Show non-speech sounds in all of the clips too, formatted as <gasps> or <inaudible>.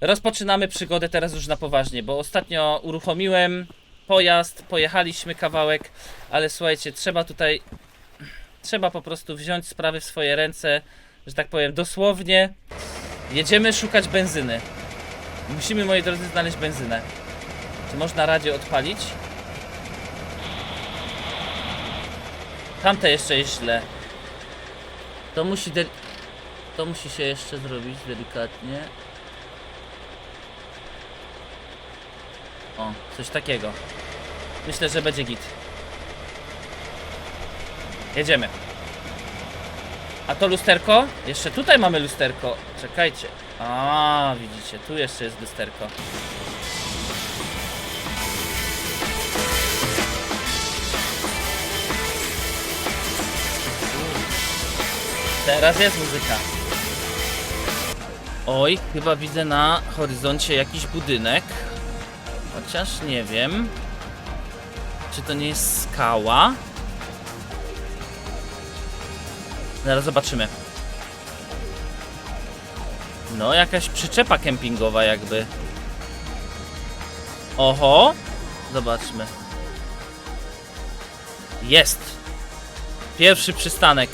Rozpoczynamy przygodę teraz już na poważnie, bo ostatnio uruchomiłem pojazd, pojechaliśmy kawałek, ale słuchajcie, trzeba tutaj, trzeba po prostu wziąć sprawy w swoje ręce, że tak powiem, dosłownie. Jedziemy szukać benzyny. Musimy, moi drodzy, znaleźć benzynę. Czy można radio odpalić? Tamte jeszcze jest źle. To musi. To musi się jeszcze zrobić delikatnie. O, coś takiego. Myślę, że będzie git. Jedziemy. A to lusterko? Jeszcze tutaj mamy lusterko. Czekajcie. A, widzicie, tu jeszcze jest lusterko. Teraz jest muzyka. Oj, chyba widzę na horyzoncie jakiś budynek. Chociaż nie wiem. Czy to nie jest skała? Zaraz zobaczymy. No, jakaś przyczepa kempingowa jakby. Oho! Zobaczmy. Jest! Pierwszy przystanek.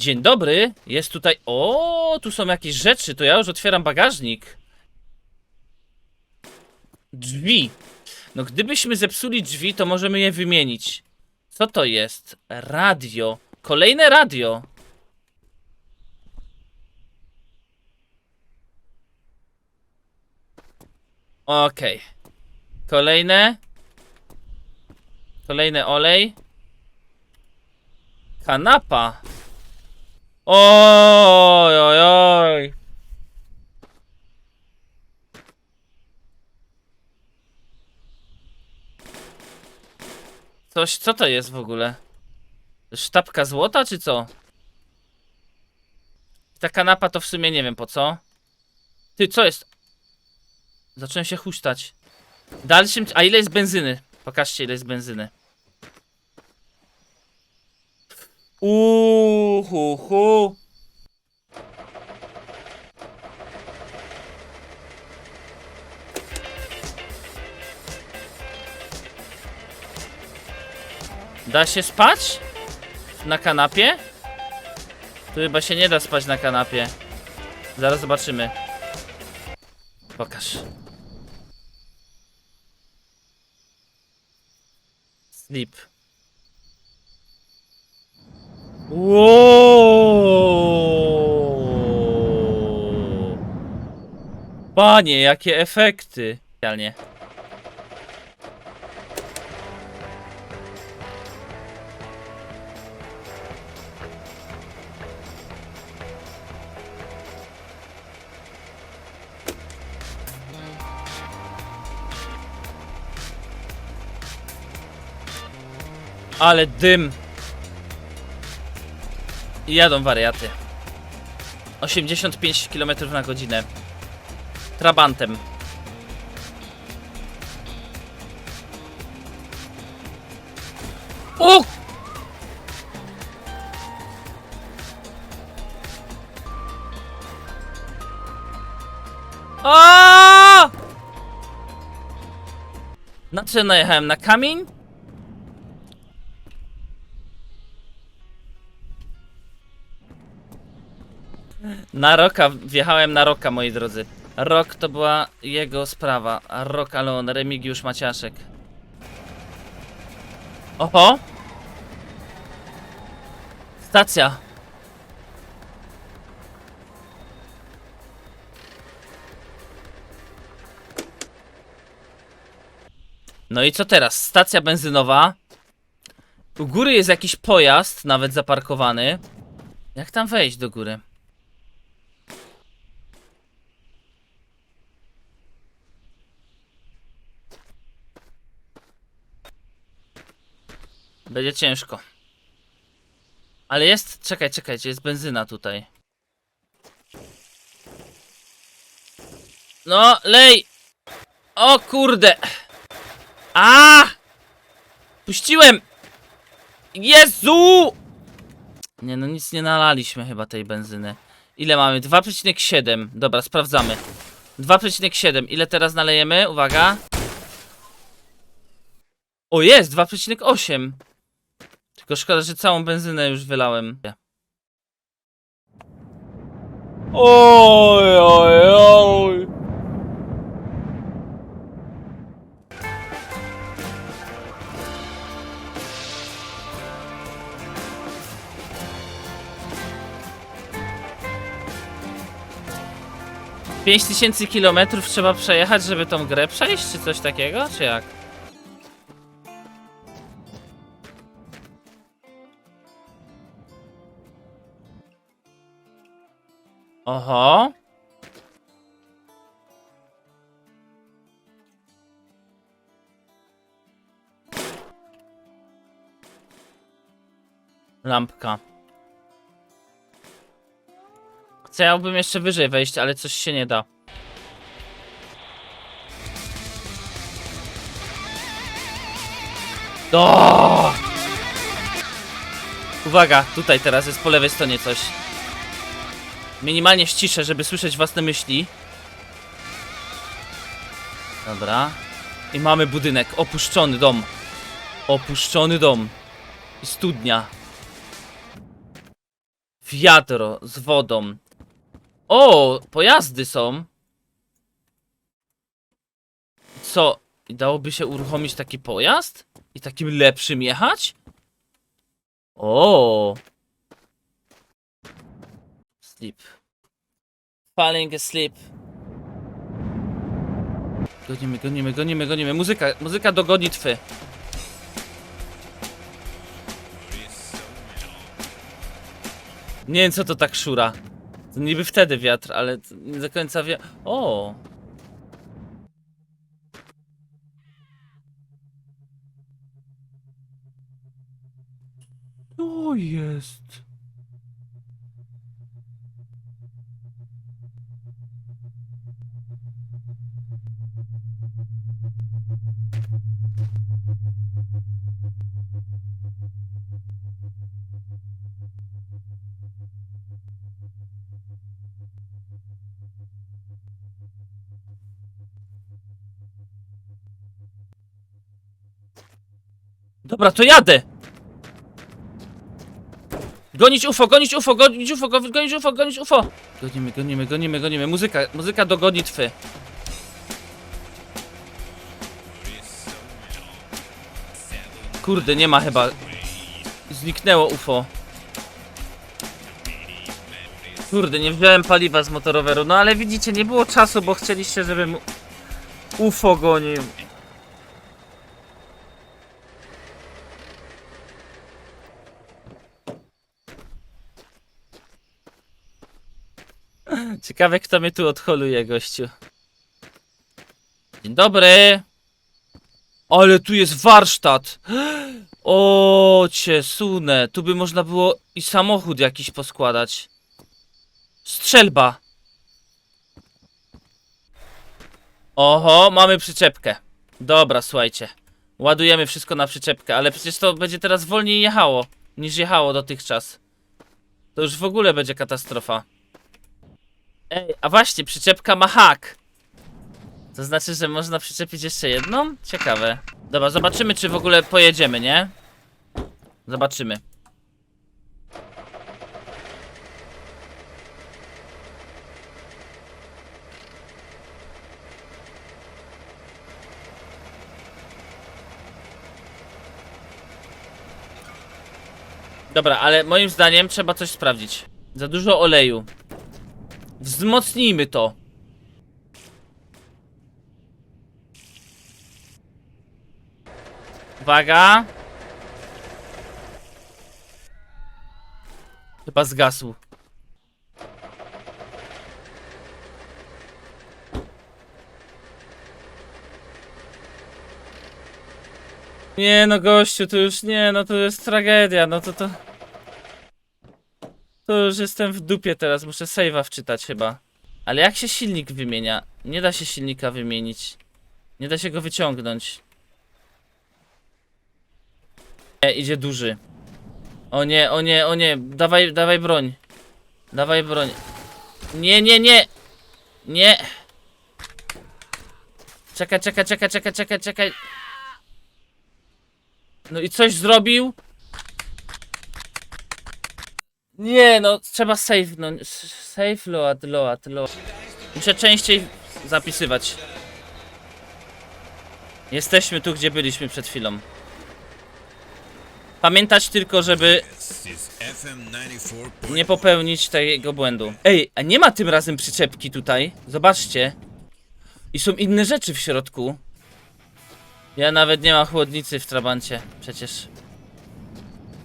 Dzień dobry, jest tutaj. O, tu są jakieś rzeczy, to ja już otwieram bagażnik. Drzwi. No, gdybyśmy zepsuli drzwi, to możemy je wymienić. Co to jest? Radio. Kolejne radio. Okej. Kolejne. Kolejny olej. Kanapa. Oj, oj, oj. Coś, co to jest w ogóle? Sztabka złota, czy co? Ta kanapa to w sumie nie wiem po co. Ty, co jest? Zacząłem się huśtać. Dalszym... A ile jest benzyny? Pokażcie ile jest benzyny. Uuu, hu, hu. Da się spać? Na kanapie? Tu chyba się nie da spać na kanapie. Zaraz zobaczymy. Pokaż. Sleep. Wow. Panie, jakie efekty. Realnie. Ale dym. I jadą wariaty. 85 km na godzinę. Trabantem. O! A! Na co najechałem? Na kamień? Na Roka, wjechałem na Roka, moi drodzy. Rok to była jego sprawa. Rok, ale on, Remigiusz Maciaszek. Oho! Stacja. No i co teraz? Stacja benzynowa. U góry jest jakiś pojazd, nawet zaparkowany. Jak tam wejść do góry? Będzie ciężko. Ale jest, czekaj, czekajcie, jest benzyna tutaj. No, lej! O kurde! A! Puściłem! Jezu! Nie no, nic nie nalaliśmy chyba tej benzyny. Ile mamy? 2,7. Dobra, sprawdzamy. 2,7. Ile teraz nalejemy? Uwaga. O, jest! 2,8. Tylko szkoda, że całą benzynę już wylałem. Oj, oj, oj. Pięć tysięcy kilometrów trzeba przejechać, żeby tą grę przejść, czy coś takiego, czy jak? Oho. Lampka. Chciałbym jeszcze wyżej wejść, ale coś się nie da. Do! Uwaga, tutaj teraz jest po lewej stronie coś. Minimalnie ściszę, żeby słyszeć własne myśli. Dobra. I mamy budynek. Opuszczony dom. Opuszczony dom. I studnia. Wiadro z wodą. O, pojazdy są. Co? Dałoby się uruchomić taki pojazd? I takim lepszym jechać? O. Sleep. Falling asleep. Gonimy, gonimy, gonimy, gonimy. Muzyka, muzyka do gonitwy. Nie wiem co to tak szura. To niby wtedy wiatr, ale nie do końca wie. O! To jest. Dobra, to jadę! Gonić UFO, gonić UFO, gonić UFO, go- gonić UFO, gonić UFO! Gonimy, gonimy, gonimy, gonimy. Muzyka, muzyka do gonitwy. Kurde, nie ma chyba. Zniknęło UFO. Kurde, nie wziąłem paliwa z motoroweru. No ale widzicie, nie było czasu, bo chcieliście, żebym UFO gonił. <laughs> Ciekawe, kto mnie tu odholuje, gościu. Dzień dobry. Ale tu jest warsztat. <gasps> O, cię sunę. Tu by można było i samochód jakiś poskładać. Strzelba. Oho, mamy przyczepkę. Dobra, słuchajcie. Ładujemy wszystko na przyczepkę, ale przecież to będzie teraz wolniej jechało niż jechało dotychczas. To już w ogóle będzie katastrofa. Ej, a właśnie, przyczepka ma hak. To znaczy, że można przyczepić jeszcze jedną? Ciekawe. Dobra, zobaczymy, czy w ogóle pojedziemy, nie? Zobaczymy. Dobra, ale moim zdaniem trzeba coś sprawdzić. Za dużo oleju. Wzmocnijmy to. Uwaga. Chyba zgasł. Nie no gościu, to już nie, no to jest tragedia, no to to... To już jestem w dupie teraz, muszę save'a wczytać chyba. Ale jak się silnik wymienia? Nie da się silnika wymienić. Nie da się go wyciągnąć. Nie, idzie duży. O nie, o nie, o nie, dawaj, dawaj broń. Dawaj broń. Nie, nie, nie! Nie! Czekaj, czekaj, czekaj, czekaj, czekaj, czekaj. No i coś zrobił? Nie, no trzeba save, no save load, load, load. Muszę częściej zapisywać. Jesteśmy tu, gdzie byliśmy przed chwilą. Pamiętać tylko, żeby This is FM 94. nie popełnić tego błędu. Ej, a nie ma tym razem przyczepki tutaj. Zobaczcie. I są inne rzeczy w środku. Ja nawet nie mam chłodnicy w trabancie, przecież.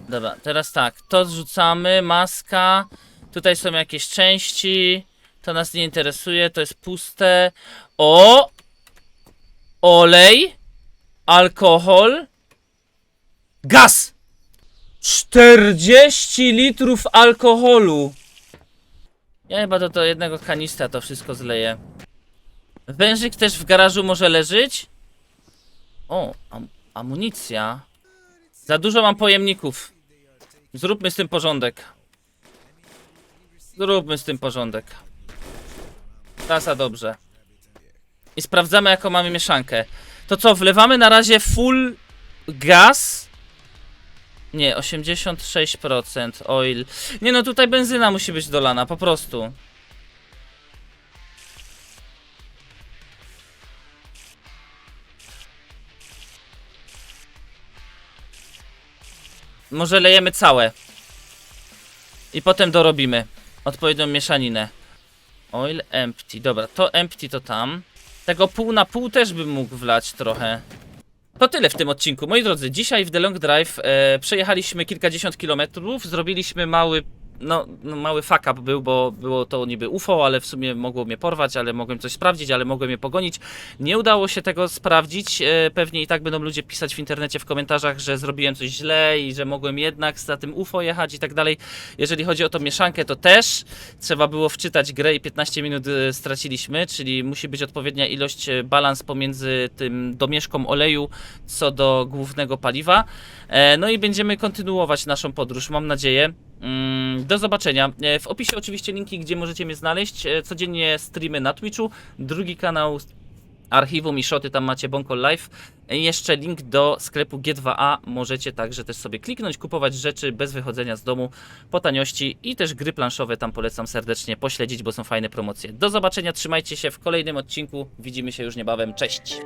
Dobra, teraz tak. To zrzucamy, maska. Tutaj są jakieś części. To nas nie interesuje, to jest puste. O! Olej. Alkohol. Gaz! 40 litrów alkoholu. Ja chyba do, do jednego kanistra to wszystko zleję. Wężyk też w garażu może leżeć? O, am amunicja. Za dużo mam pojemników. Zróbmy z tym porządek. Zróbmy z tym porządek. Tasa dobrze. I sprawdzamy jaką mamy mieszankę. To co, wlewamy na razie full gaz? Nie, 86% oil. Nie no, tutaj benzyna musi być dolana, po prostu. Może lejemy całe. I potem dorobimy odpowiednią mieszaninę. Oil empty, dobra, to empty to tam. Tego pół na pół też bym mógł wlać trochę. To tyle w tym odcinku. Moi drodzy, dzisiaj w The Long Drive e, przejechaliśmy kilkadziesiąt kilometrów, zrobiliśmy mały, no, no mały fuck up był, bo było to niby UFO, ale w sumie mogło mnie porwać, ale mogłem coś sprawdzić, ale mogłem je pogonić. Nie udało się tego sprawdzić. E, pewnie i tak będą ludzie pisać w internecie w komentarzach, że zrobiłem coś źle i że mogłem jednak za tym UFO jechać i tak dalej. Jeżeli chodzi o tą mieszankę, to też trzeba było wczytać grę i 15 minut e, straciliśmy, czyli musi być odpowiednia ilość, e, balans pomiędzy tym domieszką oleju co do głównego paliwa. No i będziemy kontynuować naszą podróż, mam nadzieję. Mm, Do zobaczenia. E, W opisie oczywiście linki, gdzie możecie mnie znaleźć. E, Codziennie streamy na Twitchu. Drugi kanał archiwum i szoty, tam macie Bonkol Live. Jeszcze link do sklepu G2A. Możecie także też sobie kliknąć, kupować rzeczy bez wychodzenia z domu po taniości i też gry planszowe tam polecam serdecznie pośledzić, bo są fajne promocje. Do zobaczenia, trzymajcie się w kolejnym odcinku. Widzimy się już niebawem. Cześć!